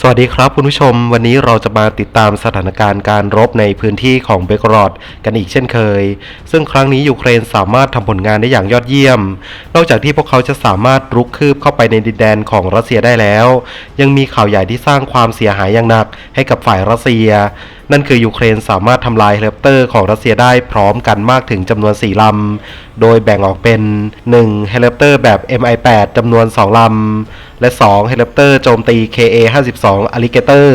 สวัสดีครับคุณผู้ชม วันนี้เราจะมาติดตามสถานการณ์การรบในพื้นที่ของเบกรอดกันอีกเช่นเคย ซึ่งครั้งนี้ยูเครนสามารถทำผลงานได้อย่างยอดเยี่ยม นอกจากที่พวกเขาจะสามารถรุกคืบเข้าไปในดินแดนของรัสเซียได้แล้ว ยังมีข่าวใหญ่ที่สร้างความเสียหายอย่างหนักให้กับฝ่ายรัสเซีย นั่นคือยูเครนสามารถทำลายเฮลิคอปเตอร์ของรัสเซียได้พร้อมกันมากถึงจำนวน 4 ลำ โดยแบ่งออกเป็น 1. เฮลิคอปเตอร์แบบ MI8 จำนวน 2 ลำ และ 2 เฮลิคอปเตอร์โจมตี KA-52 Alligator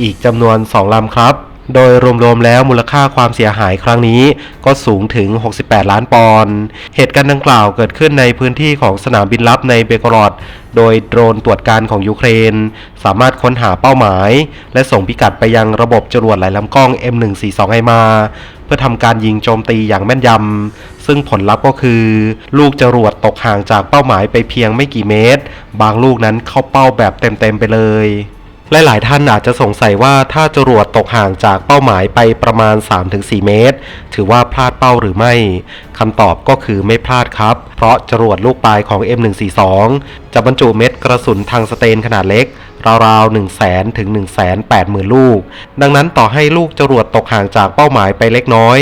อีกจำนวน 2 ลำครับ โดยรวมๆแล้วมูลค่าความเสียหายครั้งนี้ก็สูงถึง 68 ล้านปอนด์ เหตุการณ์ดังกล่าวเกิดขึ้นในพื้นที่ของสนามบินลับในเบกรอด โดยโดรนตรวจการของยูเครน สามารถค้นหาเป้าหมาย และส่งพิกัดไปยังระบบจรวดหลายลำกล้อง M142 ไฮมา เพื่อทำการยิงโจมตีอย่างแม่นยำ ซึ่งผลลัพธ์ก็คือ ลูกจรวดตกห่างจากเป้าหมายไปเพียงไม่กี่เมตร บางลูกนั้นเข้าเป้าแบบเต็มๆไปเลย และหลายท่านอาจจะสงสัยว่าถ้าจรวดตกห่างจากเป้าหมายไปประมาณ 3-4 เมตร ถือว่าพลาดเป้าหรือไม่คำตอบก็คือไม่พลาดครับ เพราะจรวดลูกปลายของ M142 จะบรรจุเม็ดกระสุนทางสเตนขนาดเล็ก ราวๆ1 0 0 0 0แถึง 1 8 0 0 0 0 ลูก ดังนั้นต่อให้ลูกจรวดตกห่างจากเป้าหมายไปเล็กน้อย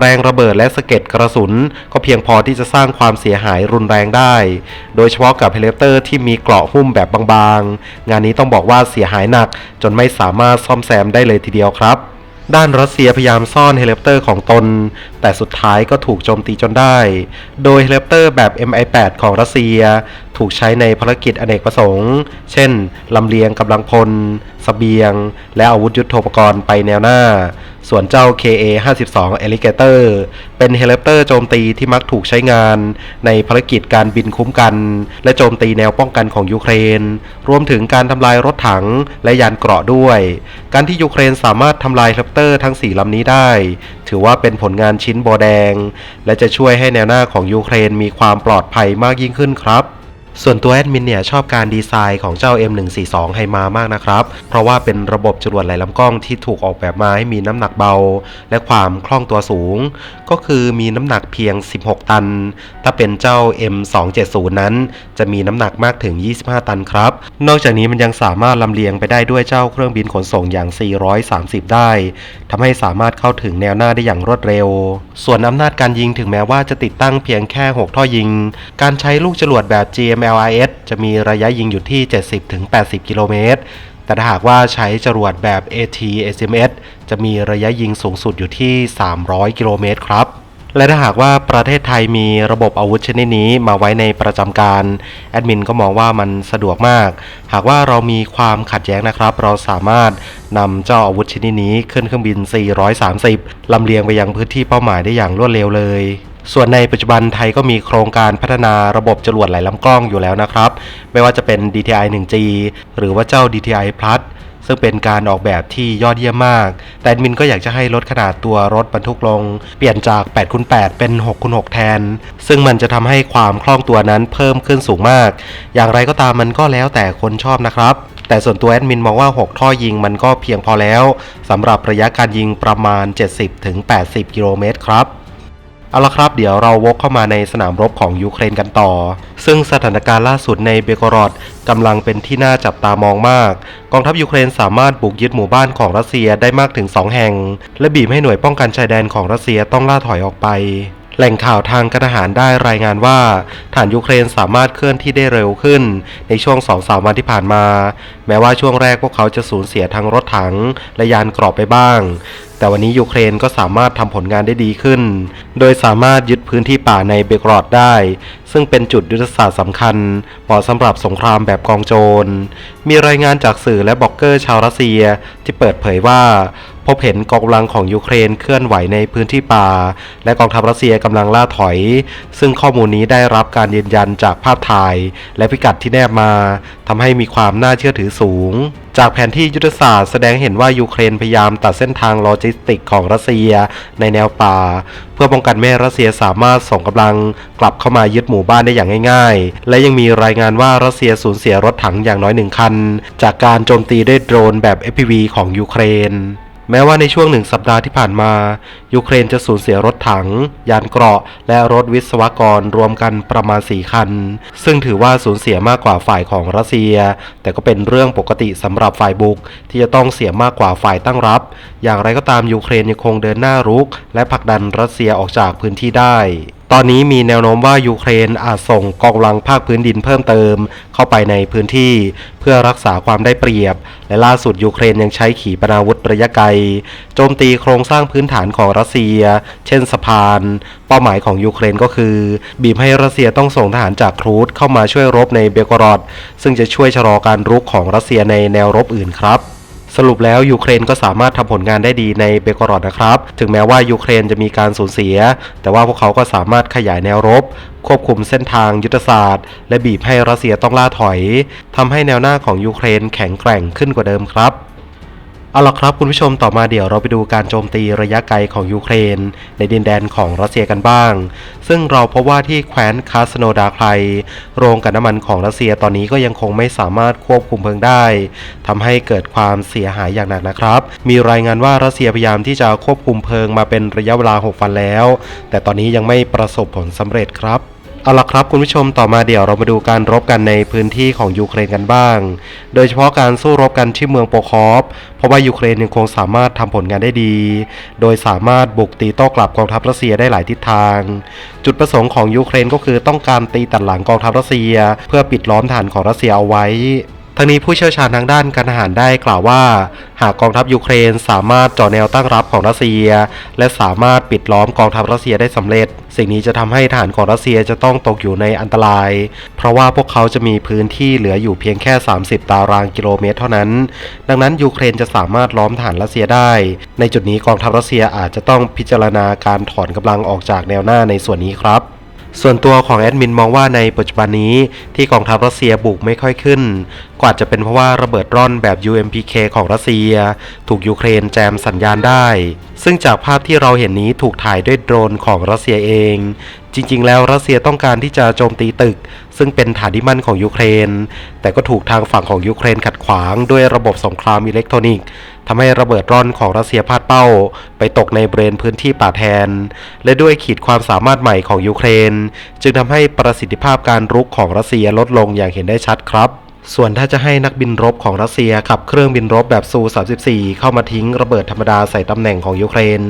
แรงระเบิดและสะเก็ดกระสุน ก็เพียงพอที่จะสร้างความเสียหายรุนแรงได้ โดยเฉพาะกับเฮลิคอปเตอร์ที่มีเกราะหุ้มแบบบางๆ งานนี้ต้องบอกว่าเสียหายหนักจนไม่สามารถซ่อมแซมได้เลยทีเดียวครับ ด้านรัสเซียพยายามซ่อนเฮลิคอปเตอร์ของตน แต่สุดท้ายก็ถูกโจมตีจนได้ โดยเฮลิคอปเตอร์แบบ MI8 ของรัสเซีย ถูกใช้ในภารกิจอเนกประสงค์ เช่นลำเลียงกำลังพลสเสบียง และอาวุธยุโทโธปกรณ์ไปแนวหน้า ส่วนเจ้า KA-52 Alligator เป็นเฮลิคอปเตอร์โจมตีที่มักถูกใช้งานในภารกิจการบินคุ้มกัน และโจมตีแนวป้องกันของยูเครน รวมถึงการทำลายรถถังและยานเกราะด้วย การที่ยูเครนสามารถทำลายเฮลิคอปเตอร์ทั้ง 4ลำนี้ได้ ถือว่าเป็นผลงานชิ้นโบแดง และจะช่วยให้แนวหน้าของยูเครนมีความปลอดภัยมากยิ่งขึ้นครับ ส่วนตัวแอดมินเนี่ยชอบการดีไซน์ของเจ้า M142 ไฮมามากนะครับ เพราะว่าเป็นระบบจรวดหลายลำกล้องที่ถูกออกแบบมาให้มีน้ำหนักเบา และความคล่องตัวสูง ก็คือมีน้ำหนักเพียง 16 ตัน ถ้าเป็นเจ้า M270 นั้น จะมีน้ำหนักมากถึง 25 ตันครับ นอกจากนี้มันยังสามารถลำเลียงไปได้ด้วยเจ้าเครื่องบินขนส่งอย่าง 430 ได้ทำให้สามารถเข้าถึงแนวหน้าได้อย่างรวดเร็ว ส่วนอำนาจการยิงถึงแม้ว่าจะติดตั้งเพียงแค่ 6 ท่อยิง การใช้ลูกจรวดแบบ LRS จะมีระยะยิงอยู่ที่ 70-80 กิโลเมตร แต่ถ้าหากว่าใช้จรวดแบบ AT-SMS จะมีระยะยิงสูงสุดอยู่ที่ 300 กิโลเมตรครับและถ้าหากว่าประเทศไทยมีระบบอาวุธชนิดนี้มาไว้ในประจำการแอดมินก็มองว่ามันสะดวกมาก หากว่าเรามีความขัดแย้งนะครับ เราสามารถนำเจ้าอาวุธชนิดนี้ขึ้นเครื่องบิน 430 ลำเลียงไปยังพื้นที่เป้าหมายได้อย่างรวดเร็วเลย ส่วนในปัจจุบันไทยก็มีโครงการพัฒนาระบบจรวดหลายลำกล้องอยู่แล้วนะครับ ไม่ว่าจะเป็น DTI 1G หรือว่าเจ้า DTI Plus ซึ่งเป็นการออกแบบที่ยอดเยี่ยมมาก แต่แอดมินก็อยากจะให้ลดขนาดตัวรถบรรทุกลง เปลี่ยนจาก8คูณ8เป็น6คูณ6แทน ซึ่งมันจะทำให้ความคล่องตัวนั้นเพิ่มขึ้นสูงมาก อย่างไรก็ตามมันก็แล้วแต่คนชอบนะครับ แต่ส่วนตัวแอดมินมองว่า 6 ท่อยิงมันก็เพียงพอแล้วสำหรับระยะการยิงประมาณ 70-80 กิโลเมตรครับ เอาละครับเดี๋ยวเราวกเข้ามาในสนามรบของยูเครนกันต่อ ซึ่งสถานการณ์ล่าสุดในเบโกรอดกำลังเป็นที่น่าจับตามองมาก กองทัพยูเครนสามารถบุกยึดหมู่บ้านของรัสเซียได้มากถึง 2 แห่ง และบีบให้หน่วยป้องกันชายแดนของรัสเซียต้องล่าถอยออกไป แหล่งข่าวทางการทหารได้รายงานว่าฐานยูเครนสามารถเคลื่อนที่ได้เร็วขึ้น ในช่วง2-3วันที่ผ่านมา แม้ว่าช่วงแรกพวกเขาจะสูญเสียทั้งรถถังและยานเกราะไปบ้าง แต่วันนี้ยูเครนก็สามารถทำผลงานได้ดีขึ้น โดยสามารถยึดพื้นที่ป่าในเบกรอดได้ ซึ่งเป็นจุดยุทธศาสตร์สำคัญเหมาะสำหรับสงครามแบบกองโจร มีรายงานจากสื่อและบล็อกเกอร์ชาวรัสเซียที่เปิดเผยว่า พบเห็นกองกำลังของยูเครนเคลื่อนไหวในพื้นที่ป่า และกองทัพรัสเซียกำลังล่าถอย ซึ่งข้อมูลนี้ได้รับการยืนยันจากภาพถ่าย และพิกัดที่แนบมาทำให้มีความน่าเชื่อถือสูงจากแผนที่ยุทธศาสตร์แสดงเห็นว่ายูเครนพยายามตัดเส้นทางโลจิสติกของรัสเซียในแนวป่า พื่อป้องกันไม่ให้รัสเซียสามารถส่งกำลังกลับเข้ามายึดหมู่บ้านได้อย่างง่าย ๆ และยังมีรายงานว่ารัสเซียสูญเสียรถถังอย่างน้อยหนึ่งคัน จากการโจมตีด้วยโดรนแบบ FPV ของยูเครน แม้ว่าในช่วงหนึ่งสัปดาห์ที่ผ่านมา ยูเครนจะสูญเสียรถถัง ยานเกราะ และรถวิศวกรรวมกันประมาณ 4 คัน ซึ่งถือว่าสูญเสียมากกว่าฝ่ายของรัสเซีย แต่ก็เป็นเรื่องปกติสำหรับฝ่ายบุก ที่จะต้องเสียมากกว่าฝ่ายตั้งรับ อย่างไรก็ตามยูเครนยังคงเดินหน้ารุก และผลักดันรัสเซียออกจากพื้นที่ได้ ตอนนี้มีแนวโน้มว่ายูเครนอาจส่งกองกำลังภาคพื้นดินเพิ่มเติม เข้าไปในพื้นที่เพื่อรักษาความได้เปรียบ และล่าสุดยูเครนยังใช้ขีปนาวุธระยะไกลโจมตีโครงสร้างพื้นฐานของรัสเซีย เช่นสะพาน เป้าหมายของยูเครนก็คือ บีบให้รัสเซียต้องส่งทหารจากครูดเข้ามาช่วยรบในเบลกรอดซึ่งจะช่วยชะลอการรุกของรัสเซียในแนวรบอื่นครับ สรุปแล้วยูเครนก็สามารถทำผลงานได้ดีในเบลกรอดนะครับ ถึงแม้ว่ายูเครนจะมีการสูญเสีย แต่ว่าพวกเขาก็สามารถขยายแนวรบ ควบคุมเส้นทางยุทธศาสตร์ และบีบให้รัสเซียต้องล่าถอยทำให้แนวหน้าของยูเครนแข็งแกร่งขึ้นกว่าเดิมครับ เอาละครับคุณผู้ชมต่อมาเดี๋ยวเราไปดูการโจมตีระยะไกลของยูเครน ในดินแดนของรัสเซียกันบ้าง ซึ่งเราพบว่าที่แคว้นคาสโนดาไคลโรงกันน้ำมันของรัสเซียตอนนี้ก็ยังคงไม่สามารถควบคุมเพลิงได้ทำให้เกิดความเสียหายอย่างหนักนะครับ มีรายงานว่ารัสเซียพยายามที่จะควบคุมเพลิงมาเป็นระยะเวลา 6 วันแล้ว แต่ตอนนี้ยังไม่ประสบผลสำเร็จครับ เอาละครับคุณผู้ชมต่อมาเดี๋ยวเรามาดูการรบกันในพื้นที่ของยูเครนกันบ้าง โดยเฉพาะการสู้รบกันที่เมืองโปคอฟ เพราะว่ายูเครนยังคงสามารถทำผลงานได้ดี โดยสามารถบุกตีโต้กลับกองทัพรัสเซียได้หลายทิศทาง จุดประสงค์ของยูเครนก็คือต้องการตีตัดหลังกองทัพรัสเซีย เพื่อปิดล้อมฐานของรัสเซียเอาไว้ ทั้งนี้ผู้เชี่ยวชาญทางด้านการทหารได้กล่าวว่า หากกองทัพยูเครนสามารถเจ่อแนวตั้งรับของรัสเซีย และสามารถปิดล้อมกองทัพรัสเซียได้สำเร็จ สิ่งนี้จะทำให้ฐานของรัสเซียจะต้องตกอยู่ในอันตราย เพราะว่าพวกเขาจะมีพื้นที่เหลืออยู่เพียงแค่ 30 ตารางกิโลเมตร เท่านั้น ดังนั้นยูเครนจะสามารถล้อมฐานรัสเซียได้ ในจุดนี้กองทัพรัสเซียอาจจะต้องพิจารณาการถอนกำลังออกจากแนวหน้าในส่วนนี้ครับส่วนตัวของแอดมินมองว่าในปัจจุบันนี้ที่กองทัพรัสเซียบุกไม่ค่อยขึ้น ก็อาจจะเป็นเพราะว่าระเบิดร่อนแบบ UMPK ของรัสเซีย ถูกยูเครนแจมสัญญาณได้ ซึ่งจากภาพที่เราเห็นนี้ถูกถ่ายด้วยโดรนของรัสเซียเอง จริง ๆ แล้วรัสเซียต้องการที่จะโจมตีตึก ซึ่งเป็นฐานที่มั่นของยูเครน แต่ก็ถูกทางฝั่งของยูเครนขัดขวางด้วยระบบสงครามอิเล็กทรอนิกส์ทำให้ระเบิดร่อนของรัสเซียพลาดเป้า ไปตกในบริเวณพื้นที่ป่าแทน และด้วยขีดความสามารถใหม่ของยูเครน จึงทำให้ประสิทธิภาพการรุกของรัสเซียลดลงอย่างเห็นได้ชัดครับ ส่วนถ้าจะให้นักบินรบของรัสเซียขับเครื่องบินรบแบบซู 34 เข้ามาทิ้งระเบิดธรรมดาใส่ตำแหน่งของยูเครน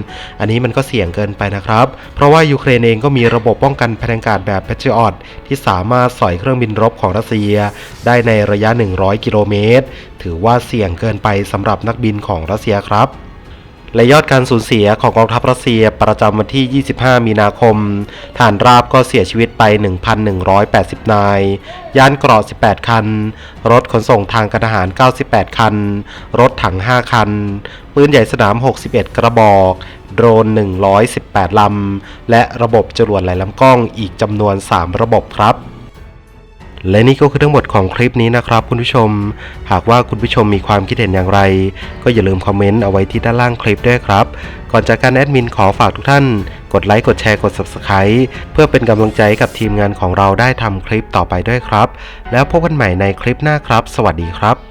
อันนี้มันก็เสี่ยงเกินไปนะครับ เพราะว่ายูเครนเองก็มีระบบป้องกันแผงอากาศแบบ Patriot ที่สามารถสอยเครื่องบินรบของรัสเซีย ได้ในระยะ 100 กิโลเมตร ถือว่าเสี่ยงเกินไปสำหรับนักบินของรัสเซียครับ และยอดการสูญเสียของกองทัพรัสเซียประจำวันที่ 25 มีนาคม ฐานราบก็เสียชีวิตไป 1,180 นาย ยานเกราะ 18 คัน รถขนส่งทางการทหาร 98 คัน รถถัง 5 คัน ปืนใหญ่สนาม 61 กระบอก โดรน 118 ลำ และระบบจรวดหลายลำกล้องอีกจำนวน 3 ระบบครับ และนี่ก็คือทั้งหมดของคลิปนี้นะครับคุณผู้ชม หากว่าคุณผู้ชมมีความคิดเห็นอย่างไร ก็อย่าลืมคอมเมนต์เอาไว้ที่ด้านล่างคลิปด้วยครับ ก่อนจากการแอดมินขอฝากทุกท่าน กดไลค์กดแชร์กด Subscribe เพื่อเป็นกำลังใจกับทีมงานของเราได้ทำคลิปต่อไปด้วยครับ แล้วพบกันใหม่ในคลิปหน้าครับ สวัสดีครับ